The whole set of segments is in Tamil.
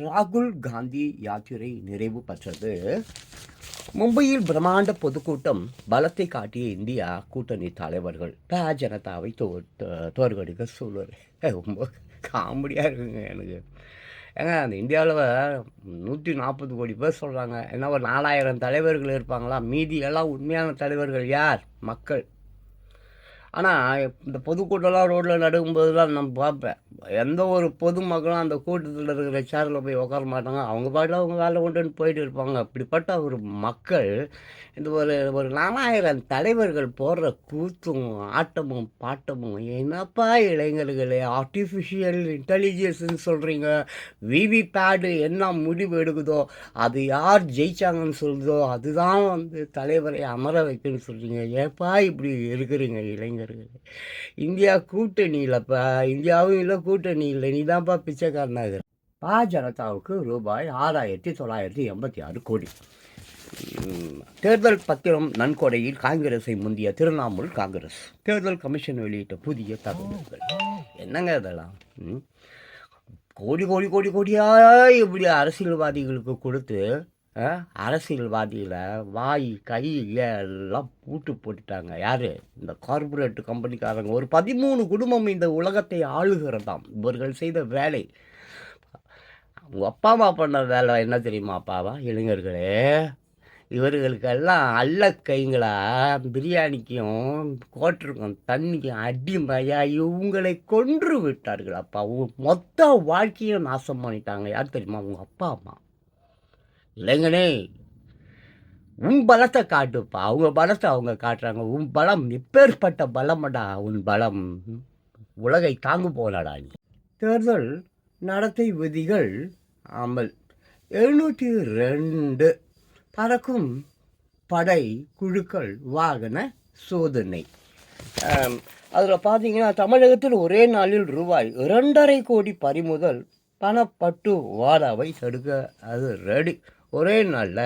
ராகுல் காந்தி யாத்திரை நிறைவு பெற்றது. மும்பையில் பிரம்மாண்ட பொதுக்கூட்டம் பலத்தை காட்டிய இந்தியா கூட்டணி தலைவர்கள். ப ஜனதாவை தோ தோற்கடிக்க சொல்லுவார் ரொம்ப காமெடியாக இருக்குங்க எனக்கு. ஏங்க அந்த இந்தியாவில் நூற்றி நாற்பது கோடி பேர் சொல்கிறாங்க என்ன ஒரு நாலாயிரம் தலைவர்கள் இருப்பாங்களா? மீதி எல்லாம் உண்மையான தலைவர்கள் யார்? மக்கள். ஆனால் இந்த பொதுக்கூட்டம்லாம் ரோட்டில் நடக்கும்போதுலாம் நான் பார்ப்பேன் எந்த ஒரு பொதுமக்களும் அந்த கூட்டத்தில் இருக்கிற சேரில் போய் உட்கார மாட்டாங்க. அவங்க பாட்டில் அவங்க வேலை கொண்டுன்னு போயிட்டு இருப்பாங்க. அப்படிப்பட்ட ஒரு மக்கள் இந்த ஒரு ஒரு நாலாயிரம் தலைவர்கள் போடுற கூத்தும் ஆட்டமும் பாட்டமும் என்னப்பா இளைஞர்களே ஆர்டிஃபிஷியல் இன்டெலிஜென்ஸ்ன்னு சொல்கிறீங்க விவி பேடு என்ன முடிவு எடுக்குதோ அது யார் ஜெயிச்சாங்கன்னு சொல்லுதோ அதுதான் வந்து தலைவரை அமர வைக்கணும்னு சொல்கிறீங்க ஏப்பா இப்படி இருக்கிறீங்க இளைஞர்கள்? இந்தியா கூட்டணி இல்லைப்பா இந்தியாவும் இல்லை கூட்டணி இல்லை. நீ தான்ப்பா பிச்சைக்காரனாக பா ஜனதாவுக்கு ரூபாய் ஆறாயிரத்தி தொள்ளாயிரத்தி எண்பத்தி ஆறு கோடி. தேர்தல் பத்திரம் நன்கொடையில் காங்கிரஸை முந்திய திரிணாமுல் காங்கிரஸ். தேர்தல் கமிஷன் வெளியிட்ட புதிய தகவல்கள். என்னங்க இதெல்லாம்? கோடி கோடி கோடி கோடியாக இப்படி அரசியல்வாதிகளுக்கு கொடுத்து அரசியல்வாதியில் வாய் கை எல்லாம் பூட்டு போட்டுட்டாங்க. யார்? இந்த கார்பரேட் கம்பெனிக்காரங்க ஒரு பதிமூணு குடும்பம் இந்த உலகத்தை ஆளுகிறதாம். இவர்கள் செய்த வேலை. உங்கள் அப்பா அம்மா பண்ண வேலை என்ன தெரியுமா அப்பாவா? இளைஞர்களே இவர்களுக்கெல்லாம் அல்ல கைங்களா பிரியாணிக்கும் கோட்டிருக்கும் தண்ணிக்கும் அடிமையா இவங்களை கொன்று விட்டார்கள் அப்பா. உ- மொத்த வாழ்க்கையும் நாசம் பண்ணிட்டாங்க. யார் தெரியுமா? உங்கள் அப்பா அம்மா. இல்லைங்கண்ணே உன் பலத்தை காட்டுப்பா. அவங்க பலத்தை அவங்க காட்டுறாங்க. உன் பலம் இப்பேற்பட்ட பலமடா உன் பலம். உலகை தாங்கு போனடா நீ. தேர்தல் நடத்தை விதிகள் அமல். எழுநூற்றி ரெண்டு. பறக்கும் படை குழுக்கள் வாகன சோதனை. அதில் பார்த்தீங்கன்னா தமிழகத்தில் ஒரே நாளில் ரூபாய் இரண்டரை கோடி பறிமுதல் பணப்பட்டு வாடாவை தடுக்க அது ரெடி ஒரே நாளில்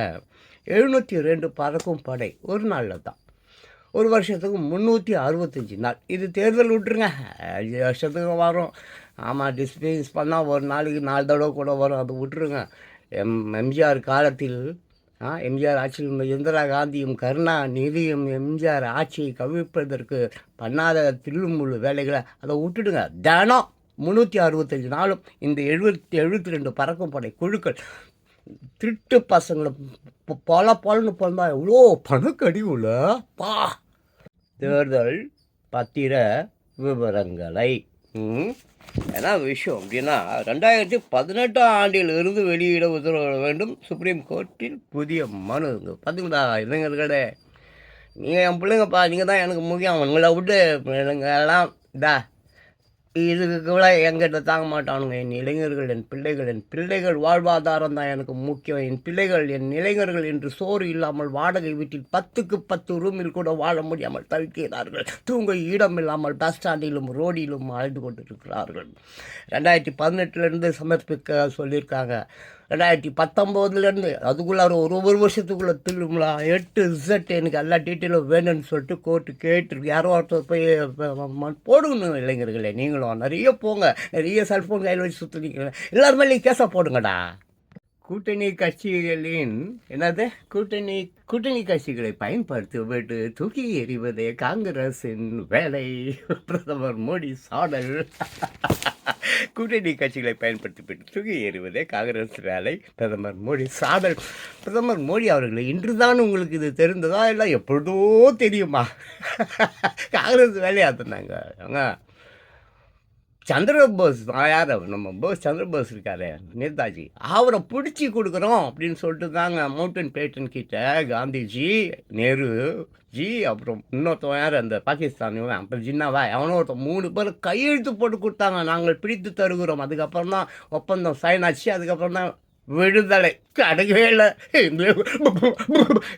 எழுநூற்றி ரெண்டு பறக்கும் படை ஒரு நாளில் தான். ஒரு வருஷத்துக்கு முந்நூற்றி அறுபத்தஞ்சி நாள். இது தேர்தல் விட்டுருங்க. அஞ்சு வருஷத்துக்கு வரும். ஆமாம் டிஸ்பிளின்ஸ் பண்ணால் ஒரு நாளைக்கு நாலு தடவை கூட வரும். அது விட்டுருங்க. எம் எம்ஜிஆர் காலத்தில் எம்ஜிஆர் ஆட்சியில் இந்திரா காந்தியும் கருணாநிதியும் எம்ஜிஆர் ஆட்சியை கவிழ்ப்பதற்கு பண்ணாத தில்லுமுள்ளு வேலைகளை அதை விட்டுடுங்க. தினம் முந்நூற்றி அறுபத்தஞ்சு நாளும் இந்த எழுபத்தி எழுபத்தி ரெண்டு பறக்கும் படை குழுக்கள் திருட்டு பசங்களை பல பலன்னு பிறந்தா எவ்வளோ பணக்கடி பா. தேர்தல் பத்திர விவரங்களை. ஏன்னா விஷயம் அப்படின்னா ரெண்டாயிரத்தி பதினெட்டாம் ஆண்டில் இருந்து வெளியிட உத்தரவிட வேண்டும். சுப்ரீம் கோர்ட்டில் புதிய மனு. பார்த்துங்களா பார்த்தீங்களா இளைஞர்களே? நீங்கள் என் பிள்ளைங்கப்பா நீங்கள் தான் எனக்கு முக்கியம். உங்களை விட்டு எனக்கு எல்லாம் இதா இதுக்கு கூட எங்கிட்ட தாங்க மாட்டானுங்க. என் இளைஞர்கள் என் பிள்ளைகள் என் பிள்ளைகள் வாழ்வாதாரம் தான் எனக்கு முக்கியம். என் பிள்ளைகள் என் இளைஞர்கள் என்று சோறு இல்லாமல் வாடகை வீட்டில் பத்துக்கு பத்து ரூமில் கூட வாழ முடியாமல் தவிக்கிறார்கள். தூங்க இடம் இல்லாமல் பஸ் ஸ்டாண்டிலும் ரோடிலும் அழைந்து கொண்டிருக்கிறார்கள். ரெண்டாயிரத்தி பதினெட்டுலேருந்து சமர்ப்பிக்க சொல்லியிருக்காங்க. ரெண்டாயிரத்தி பத்தொம்போதுலேருந்து அதுக்குள்ளே ஒரு ஒரு வருஷத்துக்குள்ளே திரும்பலா எட்டு இசட் எனக்கு எல்லா டீட்டெயிலும் வேணும்னு சொல்லிட்டு கோர்ட்டு கேட்டு யாரோ ஒருத்தர் போய் ப- போடுங்கணும் இளைஞர்களே நீங்களும். நிறைய போங்க. நிறைய செல்ஃபோன் கையில் வச்சு சுற்றுனீங்க எல்லாருமே நீ கேஸை போடுங்கடா. கூட்டணி கட்சிகளின் என்னது? கூட்டணி கூட்டணி கட்சிகளை பயன்படுத்தி விட்டு தூக்கி எறிவதே காங்கிரஸின் வேலை. பிரதமர் மோடி சாடல். கூட்டணி கட்சிகளை பயன்படுத்தி தூக்கி ஏறுவதே காங்கிரஸ் வேலை. பிரதமர் மோடி சாதல். பிரதமர் மோடி அவர்களை இன்றுதான் உங்களுக்கு இது தெரிந்ததா? இல்லை எப்பொழுதோ தெரியுமா? காங்கிரஸ் வேலையை தந்தாங்க அவங்க சந்திரபோஸ் யார் நம்ம போஸ் சந்திரபோஸ் இருக்காரு நேதாஜி. அவரை பிடிச்சி கொடுக்குறோம் அப்படின்னு சொல்லிட்டு தாங்க மவுண்டன் பேட்டன் கிட்ட காந்திஜி நேரு ஜி அப்புறம் இன்னொருத்தவன் யார்? அந்த பாகிஸ்தானியவன் அப்புறம் ஜின்னாவா? எவனோ ஒருத்தன் மூணு பேர் கையெழுத்து போட்டு கொடுத்தாங்க. நாங்கள் பிடித்து தருகிறோம். அதுக்கப்புறம் தான் ஒப்பந்தம் சைன் ஆச்சு. அதுக்கப்புறம் தான் விடுதலை. அடங்கவே இல்லை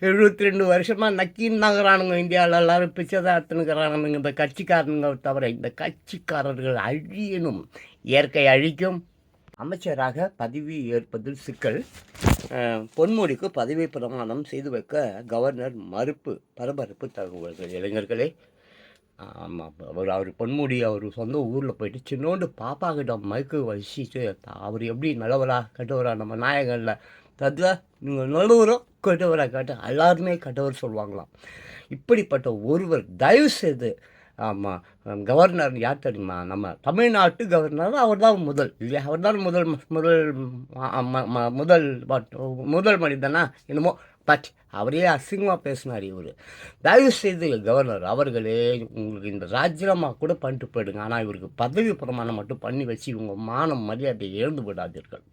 எழுபத்தி ரெண்டு வருஷமா நக்கின்னாங்கிறானுங்க இந்தியாவில் எல்லாரும் பிச்சை இந்த கட்சிக்காரனுங்க தவிர இந்த கட்சிக்காரர்கள் அழியணும். இயற்கை அழிக்கும். அமைச்சராக பதவி ஏற்பதில் சிக்கல். பொன்மொழிக்கு பொன்முடிக்கு பதவி பிரமாணம் செய்து வைக்க கவர்னர் மறுப்பு பரபரப்பு தகவல்கள். இளைஞர்களே ஆமாம் அவர் அவர் பொன்முடி அவர் சொந்த ஊரில் போயிட்டு சின்னோண்டு பாப்பா கிட்ட மைக்கு வச்சுட்டு அவர் எப்படி நல்லவரா கெட்டவரா நம்ம நாயகனில். தத்வா நீங்கள் நல்லவரோ கெட்டவரா கேட்டு எல்லாருமே கெட்டவர் சொல்லுவாங்களாம். இப்படிப்பட்ட ஒருவர் தயவு செய்து ஆமாம் கவர்னர் யார் தெரியுமா? நம்ம தமிழ்நாட்டு கவர்னர் அவர் தான் முதல் இல்லையா? அவர் தான் முதல் முதல் முதல் முதல் மனிதனா என்னமோ பட் அவரே அசிங்கமாக பேசினார் இவர். தயவு செய்து கவர்னர் அவர்களே உங்களுக்கு இந்த ராஜினாமா கூட பண்ணிட்டு போயிடுங்க. ஆனால் இவருக்கு பதவி பிரமாணம் மட்டும் பண்ணி வச்சு இவங்க மானம் மரியாதையை இழந்து விடாதீர்கள்.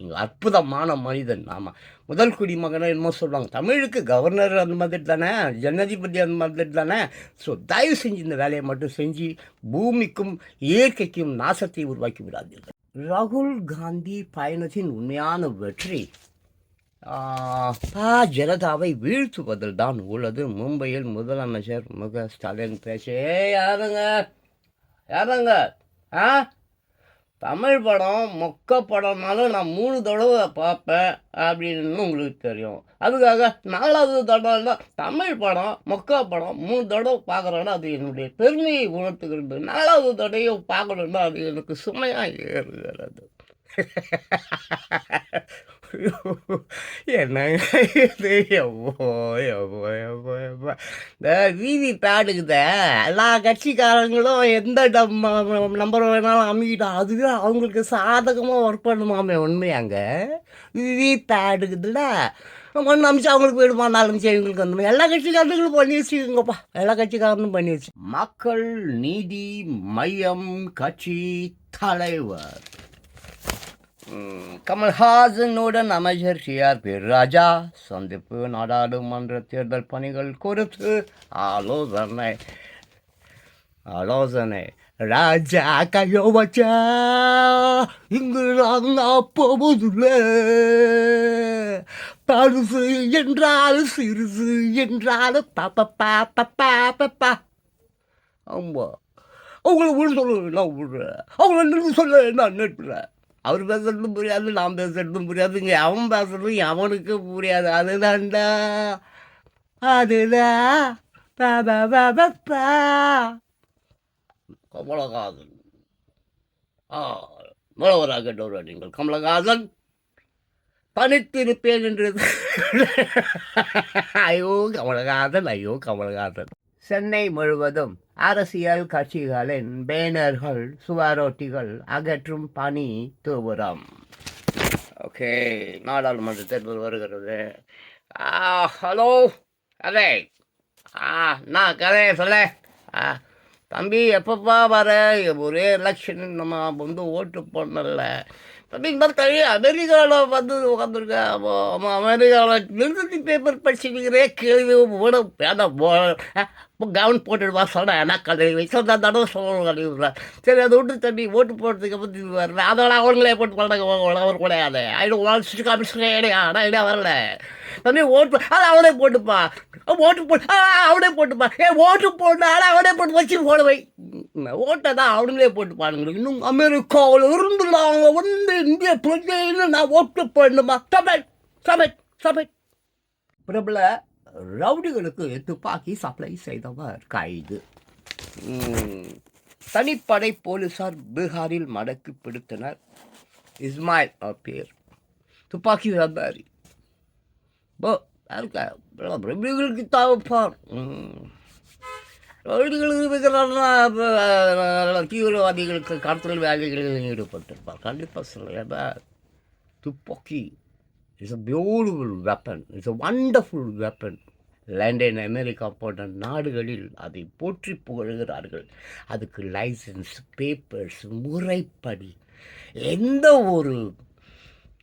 இங்கே அற்புதமான மனிதன் ஆமாம் முதல் குடிமகனை என்னமோ சொல்லுவாங்க. தமிழுக்கு கவர்னர் அந்த மாதிரி தானே ஜனாதிபதி அந்த மாதிரி தானே. ஸோ தயவு செஞ்சு இந்த வேலையை மட்டும் செஞ்சு பூமிக்கும் இயற்கைக்கும் நாசத்தை உருவாக்கி விடாதீர்கள். ராகுல் காந்தி பயணத்தின் உண்மையான வெற்றி பா ஜனதாவை வீழ்த்துவதில் தான் உள்ளது மும்பையில் முதலமைச்சர் முக ஸ்டாலின் பேச்சு. யாருங்க? யாருங்க? ஆ? தமிழ் படம் மொக்க படம்னாலும் நான் மூணு தடவை பார்ப்பேன் அப்படின்னு உங்களுக்கு தெரியும். அதுக்காக நாலாவது தடவை தமிழ் படம் மொக்க படம் மூணு தடவை பார்க்குறேன்னா அது என்னுடைய பெருமையை உணர்த்துகிறது. நாலாவது தடவையை பார்க்கணுன்னா அது எனக்கு சுமையாக ஏறுகிறது. என்னங்க இது? எவ்வளோ எவ்வளோ எவ்வளோ எவ்வளோ இந்த விவி பேடுக்குத எல்லா கட்சிக்காரங்களும் எந்த நம்பர் வேணாலும் அமைக்கிட்டோம் அதுவே அவங்களுக்கு சாதகமாக ஒர்க் பண்ணுமாமே உண்மையாங்க. விவி பேடுக்குதுல ஒன்று அமிச்சு அவங்களுக்கு போயிடுமா நாலு அமிச்சு இவங்களுக்கு அந்த எல்லா கட்சிக்காரங்களும் பண்ணி வச்சுக்கோங்கப்பா எல்லா கட்சிக்காரனும் பண்ணி வச்சு மக்கள் நீதி மையம் கட்சி தலைவர். கமல்ஹாசனுடன் அமைச்சர் சி. ஆர். பி ராஜா சந்திப்பு நாடாளுமன்ற தேர்தல் பணிகள் குறித்து ஆலோசனை. ஆலோசனை. ராஜா கையோ வச்சா இங்கு நான் போவதில்லை பழுசு என்றால் சிறுசு என்றால் பாப்பா பாப்பா பாப்பா ஆமா அவங்கள விட சொல்ல நான் விடுறேன். அவங்கள நிறுத்த சொல்ல நான் நிறுத்துறேன் அவர் பேசுறதும் புரியாது நான் பேசுறதும் புரியாதுங்க. அவன் பேசுறதும் அவனுக்கு புரியாது. அதுதான்டா. அதுதான் பா பா பா பா பா. கமலஹாசன். ஆ மலவராக நீங்கள் கமலஹாசன் பணித்திருப்பேன் என்று. ஐயோ கமலஹாசன் ஐயோ கமலஹாசன். சென்னை முழுவதும் அரசியல் கட்சிகளின் பேனர்கள் சுவரொட்டிகள் அகற்றும் பணி தீவிரம் ஓகே நாடாளுமன்ற தேர்தல் வருகிறது. ஆ ஹலோ அதே ஆ நான் கதையை சொல்ல? ஆ தம்பி எப்பப்பா வர? ஒரே எலெக்ஷன் நம்ம வந்து ஓட்டு போடணும்ல. தம்பி இந்த மாதிரி அமெரிக்காவில் வந்து உட்காந்துருக்கேன் அப்போ அவன் அமெரிக்காவில் நிறுத்தி பேப்பர் படிச்சுக்கிறே கேள்வி போட வேணாம் போ இப்போ கவனம் போட்டுடுவா சொன்னேன் என்ன கதை சொன்ன தடவை சொல்லணும் கழிவுல சரி அதை விட்டு தம்பி ஓட்டு போடுறதுக்கு பற்றி வரல அதோட அவங்களே போட்டு போட்டாங்க அவர் கிடையாது ஐநூறு வாட்ஸ் கமிஷன் கிடையாது ஆனால் இடையா வரல தம்பி ஓட்டு அது அவனே போட்டுப்பா. ஓட்டு போ அவனே போட்டுப்பா. ஏ ஓட்டு போட்டு அவனே போட்டு வச்சு போடவை ஓட்டை தான் அவனுங்களே போட்டுப்பானுங்க இன்னும் அமெரிக்காவில் இருந்து அவங்க வந்து இந்திய பிரஜைன்னு நான் ஓட்டு போடணுமா? சபை சபை சபை. பிரபல ரவுடிகளுக்கு துப்பாக்கி சப்ளை செய்தவர் கைது. தனிப்படை போலீசார் பீகாரில் மடக்கு பிடித்தனர். இஸ்மாயில் பேர். துப்பாக்கி வியாபாரி. போ யாருக்கா தாவப்பார் தீவிரவாதிகளுக்கு கடத்தல் வேலைகளில் ஈடுபட்டிருப்பார் கண்டிப்பாக சொல்லுங்கள் துப்பாக்கி it's a beautiful weapon it's a wonderful weapon London America போன்ற நாடுகளில் அதை போற்றி புகழ்கிறார்கள் அதுக்கு லைசன்ஸ் பேப்பர்ஸ் முறைப்படி எந்த ஒரு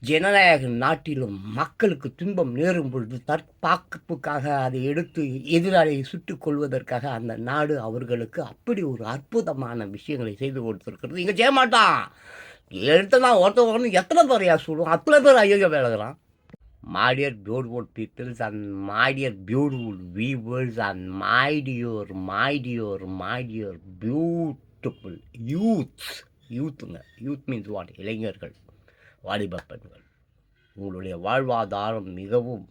ஜனநாயக நாட்டிலும் மக்களுக்கு துன்பம் நேரும் பொழுது தற்பாக்குப்புக்காக அதை எடுத்து எதிராளியை சுட்டுக் கொள்வதற்காக அந்த நாடு அவர்களுக்கு அப்படி ஒரு அற்புதமான விஷயங்களை செய்து கொடுத்துருக்கிறது. இங்கே செய்ய மாட்டான். எடுத்ததான் ஒருத்தன் ஒன்று எத்தனை பேரையா சொல்லுவோம் அத்தனை பேர் ஐயோ விலகிறான். My dear dear beautiful and my dear beautiful viewers and my dear my dear my dear beautiful youths யூத்துங்க youth means what இளைஞர்கள். வாலிப பெண்கள். உங்களுடைய வாழ்வாதாரம் மிகவும்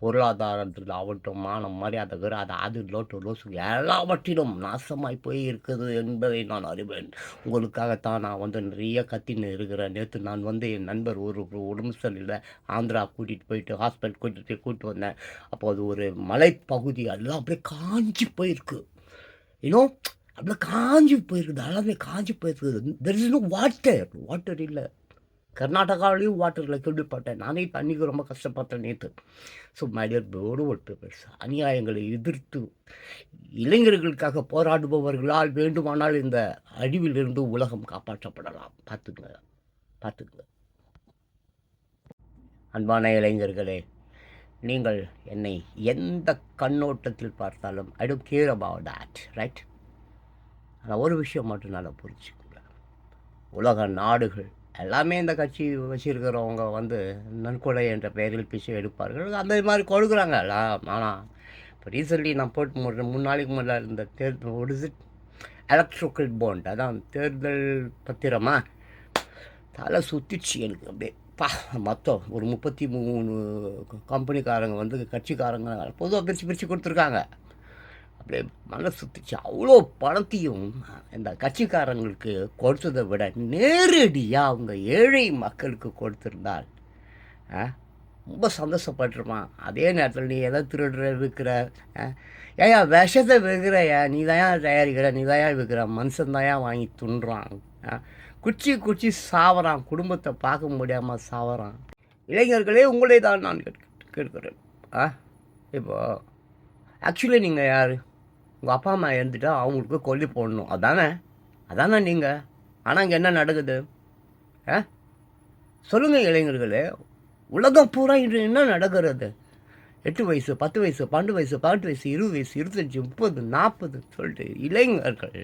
பொருளாதாரத்தில் ஆகட்டும் மானம் மரியாதை கிராதை அது லோட்டு லோசு எல்லாவற்றிலும் நாசமாய் போய் இருக்குது என்பதை நான் அறிவேன். உங்களுக்காகத்தான் நான் வந்து நிறைய கத்தின்னு இருக்கிறேன். நேற்று நான் வந்து என் நண்பர் ஒரு உடம்பு சரியில்லை. ஆந்திரா கூட்டிகிட்டு போயிட்டு ஹாஸ்பிட்டல் கூட்டிகிட்டு போய் கூப்பிட்டு வந்தேன். அப்போ அது ஒரு மலைப்பகுதி எல்லாம் அப்படியே காஞ்சி போயிருக்கு. இன்னும் அப்படியே காஞ்சி போயிருக்குது எல்லாமே காஞ்சி போயிருக்குது. There is no water water இல்லை. கர்நாடகாவிலையும் வாட்டரில் கேள்விப்பட்டேன். நானே தண்ணிக்கு ரொம்ப கஷ்டப்பட்டேன் நேற்று ஸோ மைடியர் போர்டு ஒரு அநியாயங்களை எதிர்த்து இளைஞர்களுக்காக போராடுபவர்களால் வேண்டுமானால் இந்த அழிவிலிருந்து உலகம் காப்பாற்றப்படலாம். பார்த்துங்க பார்த்துங்க அன்பான இளைஞர்களே நீங்கள் என்னை எந்த கண்ணோட்டத்தில் பார்த்தாலும் I don't care about that right ஆனால் ஒரு விஷயம் மட்டும் நல்லா புரிஞ்சுக்கோங்க. உலக நாடுகள் எல்லாமே இந்த கட்சி வச்சுருக்கிறவங்க வந்து நன்கொடை என்ற பெயரில் பிச்சை எடுப்பார்கள். அந்த மாதிரி கொடுக்குறாங்க எல்லாம். ஆனால் இப்போ ரீசெண்ட்லி நான் போட்டு முன்ன- மூணு நாளைக்கு முன்னாடி இந்த தேர்தல் ஒரு எலக்ட்ரிக்கல் பாண்ட் அதான் தேர்தல் பத்திரமா? தலை சுற்றிச்சு எனக்கு அப்படியே. பா மொத்தம் ஒரு முப்பத்தி மூணு கம்பெனிக்காரங்க வந்து கட்சிக்காரங்க பொதுவாக பிரித்து பிரித்து கொடுத்துருக்காங்க. அப்படியே மனசு சுத்திச்சு அவ்வளோ பணத்தையும் இந்த கட்சிக்காரங்களுக்கு கொடுத்ததை விட நேரடியாக அவங்க ஏழை மக்களுக்கு கொடுத்துருந்தால் ஆ, ரொம்ப சந்தோஷப்பட்டிருப்பான் அதே நேரத்தில் நீ எதை திருடுற விற்கிற ஏயா விஷத்தை விற்கிறையா நீ தான் தயாரிக்கிற நீ தான் விற்கிற மனுஷன் தான் வாங்கி துண்டுறான் ஆ, குச்சி குச்சி சாவறான் குடும்பத்தை பார்க்க முடியாமல் சாவறான். இளைஞர்களே உங்களே தான் நான் கேட்கிறேன் ஆ? இப்போது ஆக்சுவலி நீங்கள் யார்? உங்கள் அப்பா அம்மா இறந்துட்டா அவங்களுக்கு கொல்லி போடணும். அதானே? அதானே நீங்கள் ஆனால் இங்கே என்ன நடக்குது? ஆ? சொல்லுங்கள் இளைஞர்களே. உலகம் பூரா இன்று என்ன நடக்கிறது? எட்டு வயசு பத்து வயசு பன்னெண்டு வயசு பதினெட்டு வயசு இருபது வயசு இருபத்தஞ்சி முப்பது நாற்பது சொல்லிட்டு இளைஞர்கள்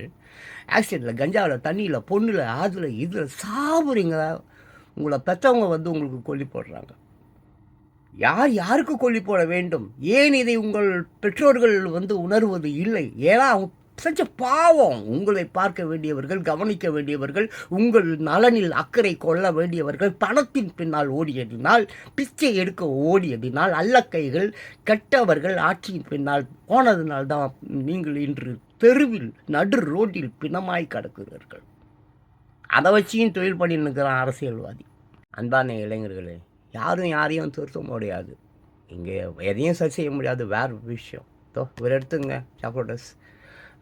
ஆக்சிடெண்ட்டில் கஞ்சாவில் தண்ணியில் பொண்ணில் அதில் இதில் சாப்பிட்றீங்க உங்களை பெற்றவங்க வந்து உங்களுக்கு கொல்லி போடுறாங்க. யார் யாருக்கு கொல்லி போட வேண்டும்? ஏன் இதை உங்கள் பெற்றோர்கள் வந்து உணர்வது இல்லை? ஏன்னா அவங்க சச்ச பாவம். உங்களை பார்க்க வேண்டியவர்கள் கவனிக்க வேண்டியவர்கள் உங்கள் நலனில் அக்கறை கொள்ள வேண்டியவர்கள் பணத்தின் பின்னால் ஓடியதினால் பிச்சை எடுக்க ஓடியதினால் அல்லக்கைகள் கெட்டவர்கள் ஆட்சியின் பின்னால் போனதினால் தான் நீங்கள் இன்று தெருவில் நடு ரோட்டில் பிணமாய் கிடக்கிறீர்கள் அதை வச்சியும் தொழில் பண்ணின்னு இருக்கிறான் அரசியல்வாதி. அன்பான இளைஞர்களே யாரும் யாரையும் திருத்த முடியாது. இங்கே எதையும் சரி செய்ய முடியாது. வேற விஷயம். தோ இவர் எடுத்துங்க. சாக்ரோட்டஸ்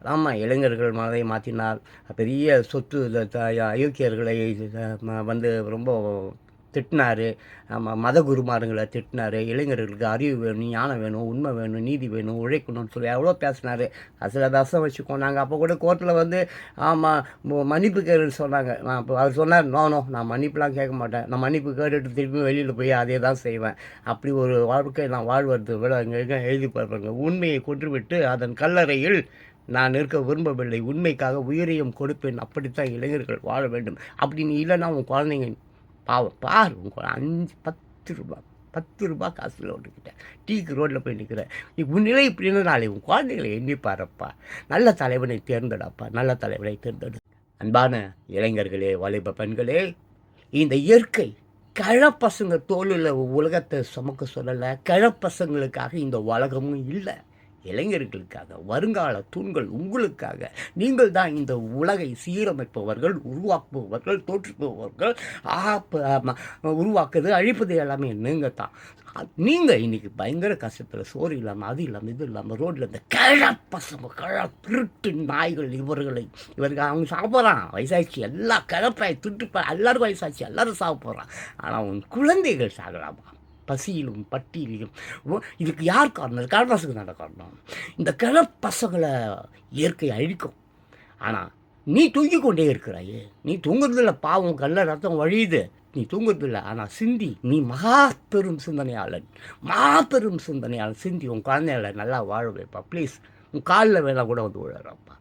ஆமாம் இளைஞர்கள் மனதை மாற்றினார் பெரிய சொத்து த- அயோக்கியர்களை வந்து ரொம்ப திட்டினார். ஆமாம் மத குருமாருங்களை திட்டினார். இளைஞர்களுக்கு அறிவு வேணும் ஞானம் வேணும் உண்மை வேணும் நீதி வேணும் உழைக்கணும்னு சொல்லி எவ்வளோ பேசினார். சில தசம் வச்சுக்கோ நாங்கள் அப்போ கூட கோர்ட்டில் வந்து ஆமாம் மன்னிப்பு கேளுன்னு சொன்னாங்க. நான் அப்போ அவர் சொன்னார் நோனோ நான் மன்னிப்புலாம் கேட்க மாட்டேன். நான் மன்னிப்பு கேட்டுட்டு திரும்பி வெளியில் போய் அதே தான் செய்வேன். அப்படி ஒரு வாழ்க்கை நான் வாழ்வது விட அங்கே எங்கே எழுதி பார்ப்பாங்க உண்மையை கொன்றுவிட்டு அதன் கல்லறையில் நான் இருக்க விரும்பவில்லை. உண்மைக்காக உயிரையும் கொடுப்பேன். அப்படித்தான் இளைஞர்கள் வாழ வேண்டும். அப்படி நீ இல்லைன்னா உன் குழந்தைங்க பாவம் பார் உன் அஞ்சு பத்து ரூபாய் பத்து ரூபா காசில் ஓட்டுக்கிட்டேன் டீக்கு ரோட்டில் போய் நிற்கிறேன் நீ உன்னிலை இப்படின்னு நாளை உன் குழந்தைகளை எண்ணி பாருப்பா. நல்ல தலைவனை தேர்ந்தெடாப்பா நல்ல தலைவனை தேர்ந்தெடு. அன்பான இளைஞர்களே வாலிப பெண்களே இந்த இயற்கை கிழப்பசங்க தோலில் உலகத்தை சுமக்க சொல்லலை. கிழப்பசங்களுக்காக இந்த உலகமும் இல்லை. இளைஞர்களுக்காக வருங்கால தூண்கள் உங்களுக்காக நீங்கள் தான் இந்த உலகை சீரமைப்பவர்கள் உருவாக்குபவர்கள் தோற்றுப்பவர்கள் உருவாக்குது அழிப்பது எல்லாமே நீங்கள் தான். நீங்கள் இன்னைக்கு பயங்கர கஷ்டத்தில் சோறு இல்லாமல் அது இல்லாமல் இது இல்லாமல் ரோட்டில் இந்த கிழப்பசங்க கிழ திருட்டு நாய்கள் இவர்களை இவருக்கு அவங்க சாப்பிட்றான். வயசாச்சு எல்லா கிழப்பாய் திருட்டு எல்லாரும் வயசாச்சு எல்லாரும் சாப்பிட்றான். ஆனால் உன் குழந்தைகள் சாகலாமா? பசியிலும் பட்டியிலும் இதுக்கு யார் காரணம்? காரணாசுக்கு தான் காரணம். இந்த கிழப்பசங்களை இயற்கை அழிக்கும். ஆனால் நீ தூங்கி கொண்டே இருக்கிறாயே. நீ தூங்குறதில்ல பாவம் கல்ல ரத்தம் வழியுது. நீ தூங்குறதில்ல ஆனால் சிந்தி நீ மகா பெரும் சிந்தனையாளன். மாபெரும் சிந்தனையாளன். சிந்தி உன் குழந்தைகளை நல்லா வாழ வைப்பா ப்ளீஸ் உன் காலில் வேணா கூட வந்து விழுறப்பா